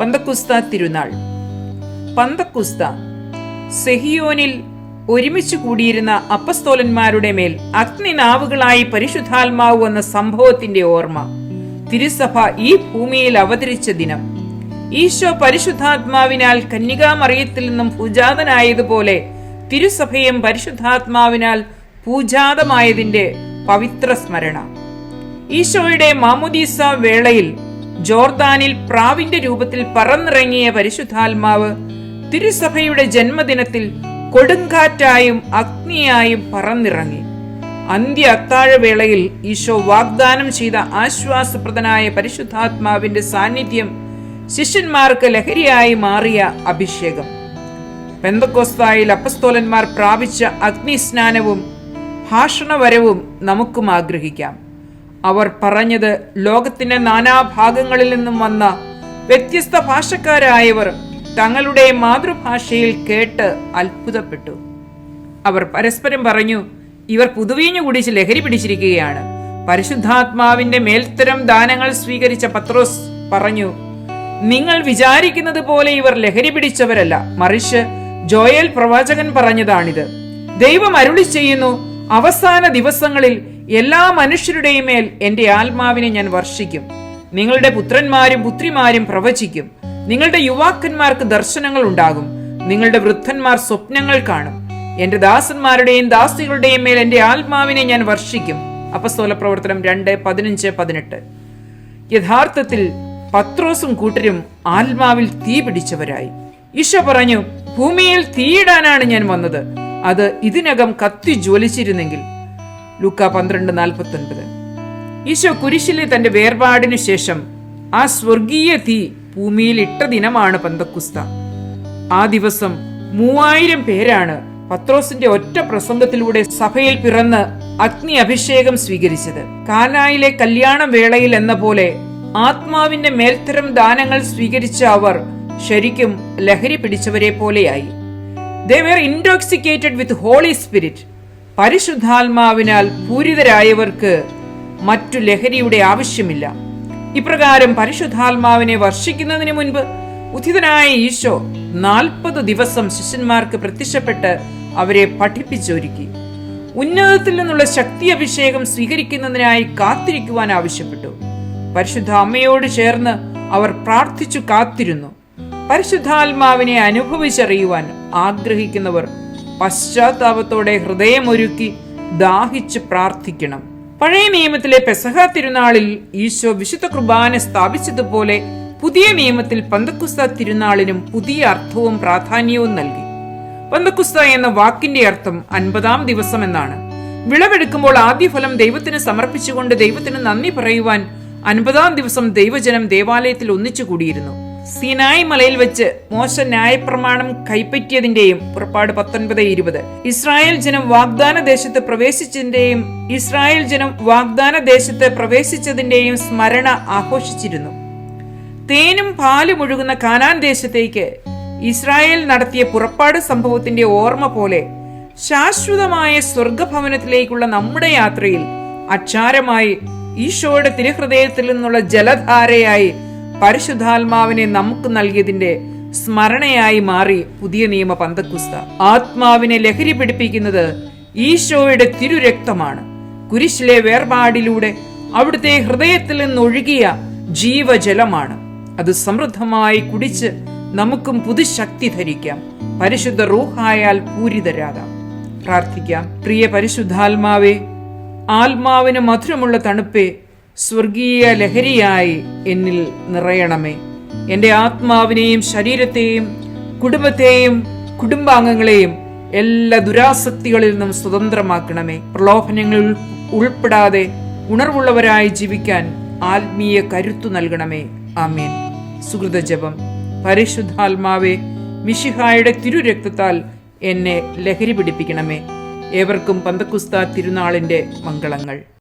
പന്തക്കുസ്ത തിരുനാൾ. പന്തക്കുസ്ത. സെഹിയോനിൽ ഒരുമിച്ച് കൂടിയിരുന്ന അപ്പസ്തോലന്മാരുടെ മേൽ അഗ്നിനാവുകളായി പരിശുദ്ധാത്മാവ് വന്ന സംഭവത്തിന്റെ ഓർമ്മ. തിരുസഭ ഈ ഭൂമിയിൽ അവതരിച്ച ദിനം. ഈശോ പരിശുദ്ധാത്മാവിനാൽ കന്യകാമറിയത്തിൽ നിന്നും പൂജാതനായതുപോലെ തിരുസഭയും പരിശുദ്ധാത്മാവിനാൽ പൂജാതമായതിന്റെ പവിത്ര സ്മരണ ഈശോയുടെ മാമുദീസ വേളയിൽ ജോർദാനിൽ പ്രാവിന്റെ രൂപത്തിൽ പറന്നിറങ്ങിയ പരിശുദ്ധാത്മാവ് തിരുസഭയുടെ ജന്മദിനത്തിൽ കൊടുങ്കാറ്റായും അഗ്നിയായും പറന്നിറങ്ങി. അന്ത്യ അത്താഴവേളയിൽ ഈശോ വാഗ്ദാനം ചെയ്ത ആശ്വാസപ്രദനായ പരിശുദ്ധാത്മാവിന്റെ സാന്നിധ്യം ശിഷ്യന്മാർക്ക് ലഹരിയായി മാറിയ അഭിഷേകം. പെന്തക്കോസ്തായിൽ അപ്പസ്തോലന്മാർ പ്രാപിച്ച അഗ്നിസ്നാനവും ഭാഷണവരവും നമുക്കും ആഗ്രഹിക്കാം. അവർ പറഞ്ഞത് ലോകത്തിന്റെ നാനാഭാഗങ്ങളിൽ നിന്നും വന്ന വ്യത്യസ്ത ഭാഷക്കാരായവർ തങ്ങളുടെ മാതൃഭാഷയിൽ കേട്ട് അത്ഭുതപ്പെട്ടു. അവർ പരസ്പരം പറഞ്ഞു ഇവർ പുതുവീഞ്ഞു കുടിച്ച് ലഹരി പിടിച്ചിരിക്കുകയാണ്. പരിശുദ്ധാത്മാവിന്റെ മേൽത്തരം ദാനങ്ങൾ സ്വീകരിച്ച പത്രോസ് പറഞ്ഞു നിങ്ങൾ വിചാരിക്കുന്നത് പോലെ ഇവർ ലഹരി പിടിച്ചവരല്ല. മറിച്ച് ജോയൽ പ്രവാചകൻ പറഞ്ഞതാണിത്. ദൈവം അരുളി ചെയ്യുന്നു അവസാന ദിവസങ്ങളിൽ എല്ലാ മനുഷ്യരുടെയും മേൽ എന്റെ ആത്മാവിനെ ഞാൻ വർഷിക്കും. നിങ്ങളുടെ പുത്രന്മാരും പുത്രിമാരും പ്രവചിക്കും. നിങ്ങളുടെ യുവാക്കന്മാർക്ക് ദർശനങ്ങൾ ഉണ്ടാകും. നിങ്ങളുടെ വൃദ്ധന്മാർ സ്വപ്നങ്ങൾ കാണും. എന്റെ ദാസന്മാരുടെയും ദാസികളുടെയും മേൽ എന്റെ ആത്മാവിനെ ഞാൻ വർഷിക്കും. അപ്പസ്തോല പ്രവർത്തനം രണ്ട് പതിനഞ്ച് പതിനെട്ട്. യഥാർത്ഥത്തിൽ പത്രോസും കൂട്ടരും ആത്മാവിൽ തീ പിടിച്ചവരായി. ഈശോ പറഞ്ഞു ഭൂമിയിൽ തീയിടാനാണ് ഞാൻ വന്നത്. അത് ഇതിനകം കത്തി ജ്വലിച്ചിരുന്നെങ്കിൽ ലൂക്ക പന്ത്രണ്ട് നാൽപ്പത്തി ഒൻപത് ഈശോ കുരിശിലെ തന്റെ വേർപാടിനു ശേഷം ആ സ്വർഗീയ തീ ഭൂമിയിൽ ഇട്ട ദിനമാണ് പന്തക്കുസ്ത. ആ ദിവസം മൂവായിരം പേരാണ് പത്രോസിന്റെ ഒറ്റ പ്രസംഗത്തിലൂടെ സഭയിൽ പിറന്ന് അഗ്നി അഭിഷേകം സ്വീകരിച്ചത്. കാനായിലെ കല്യാണം വേളയിൽ എന്ന പോലെ ആത്മാവിന്റെ മേൽത്തരം ദാനങ്ങൾ സ്വീകരിച്ച അവർ ശരിക്കും ലഹരി പിടിച്ചവരെ പോലെയായി. They were intoxicated with holy spirit പരിശുദ്ധാത്മാവിനാൽ പൂരിതരായവർക്ക് മറ്റു ലഹരിയുടെ ആവശ്യമില്ല. ഇപ്രകാരം പരിശുദ്ധാത്മാവിനെ വർഷിക്കുന്നതിന് മുൻപ് ഉചിതനായ ഈശോ നാൽപ്പത് ദിവസം ശിഷ്യന്മാർക്ക് പ്രത്യക്ഷപ്പെട്ട് അവരെ പഠിപ്പിച്ചൊരുക്കി. ഉന്നതത്തിൽ നിന്നുള്ള ശക്തി അഭിഷേകം സ്വീകരിക്കുന്നതിനായി കാത്തിരിക്കുവാൻ ആവശ്യപ്പെട്ടു. പരിശുദ്ധ അമ്മയോട് ചേർന്ന് അവർ പ്രാർത്ഥിച്ചു കാത്തിരുന്നു. പരിശുദ്ധാത്മാവിനെ അനുഭവിച്ചറിയുവാൻ ആഗ്രഹിക്കുന്നവർ പശ്ചാത്താപത്തോടെ ഹൃദയമൊരുക്കി ദാഹിച്ച് പ്രാർത്ഥിക്കണം. പഴയ നിയമത്തിലെ പെസഹ തിരുനാളിൽ ഈശോ വിശുദ്ധ കുർബാന സ്ഥാപിച്ചതുപോലെ പുതിയ നിയമത്തിൽ പന്തക്കുസ്ത തിരുനാളിനും പുതിയ അർത്ഥവും പ്രാധാന്യവും നൽകി. പന്തക്കുസ്ത എന്ന വാക്കിന്റെ അർത്ഥം അൻപതാം ദിവസം എന്നാണ് വിളവെടുക്കുമ്പോൾ ആദ്യ ഫലം ദൈവത്തിന് സമർപ്പിച്ചുകൊണ്ട് ദൈവത്തിന് നന്ദി പറയുവാൻ അൻപതാം ദിവസം ദൈവജനം ദേവാലയത്തിൽ ഒന്നിച്ചു കൂടിയിരുന്നു. സിനായ് മലയിൽ വെച്ച് മോശ ന്യായപ്രമാണം കൈപ്പറ്റിയതിന്റെയും പുറപ്പാട് പത്തൊൻപത് ഇരുപത്. ഇസ്രായേൽ ജനം വാഗ്ദാന ദേശത്ത് പ്രവേശിച്ചതിന്റെയും ഇസ്രായേൽ ജനം വാഗ്ദാന ദേശത്ത് പ്രവേശിച്ചതിന്റെയും സ്മരണ ആഘോഷിച്ചിരുന്നു. തേനും പാലും ഒഴുകുന്ന കാനാൻ ദേശത്തേക്ക് ഇസ്രായേൽ നടത്തിയ പുറപ്പാട് സംഭവത്തിന്റെ ഓർമ്മ പോലെ ശാശ്വതമായ സ്വർഗഭവനത്തിലേക്കുള്ള നമ്മുടെ യാത്രയിൽ അക്ഷാരമായി ഈശോയുടെ തിരുഹൃദയത്തിൽ നിന്നുള്ള ജലധാരയായി പരിശുദ്ധാത്മാവിനെ നമുക്ക് നൽകിയതിന്റെ സ്മരണയായി മാറി പുതിയ നിയമ പന്തക്കുസ്ത. ആത്മാവിനെ ലഹരി പിടിപ്പിക്കുന്നത് ഈശോയുടെ തിരുരക്തമാണ്. കുരിശിലെ വേർപാടിലൂടെ അവിടുത്തെ ഹൃദയത്തിൽ നിന്നൊഴുകിയ ജീവജലമാണ്. അത് സമൃദ്ധമായി കുടിച്ച് നമുക്കും പുതുശക്തി ധരിക്കാം. പരിശുദ്ധ റൂഹായാൽ പൂരിതരാകാം. പ്രാർത്ഥിക്കാം. പ്രിയ പരിശുദ്ധാത്മാവേ ആത്മാവിന് മധുരമുള്ള തണുപ്പേ സ്വർഗീയ ലഹരിയായി എന്നിൽ നിറയണമേ. എന്റെ ആത്മാവിനെയും ശരീരത്തെയും കുടുംബത്തെയും കുടുംബാംഗങ്ങളെയും എല്ലാ ദുരാസക്തികളിൽ നിന്നും സ്വതന്ത്രമാക്കണമേ. പ്രലോഭനങ്ങളിൽ ഉൾപ്പെടാതെ ഉണർവുള്ളവരായി ജീവിക്കാൻ ആത്മീയ കരുത്തു നൽകണമേ. ആമേൻ. സുഹൃത ജപം. പരിശുദ്ധാത്മാവെ മിഷിഹായുടെ തിരുരക്തത്താൽ എന്നെ ലഹരി പിടിപ്പിക്കണമേ. ഏവർക്കും പന്തക്കുസ്ത തിരുനാളിന്റെ മംഗളങ്ങൾ.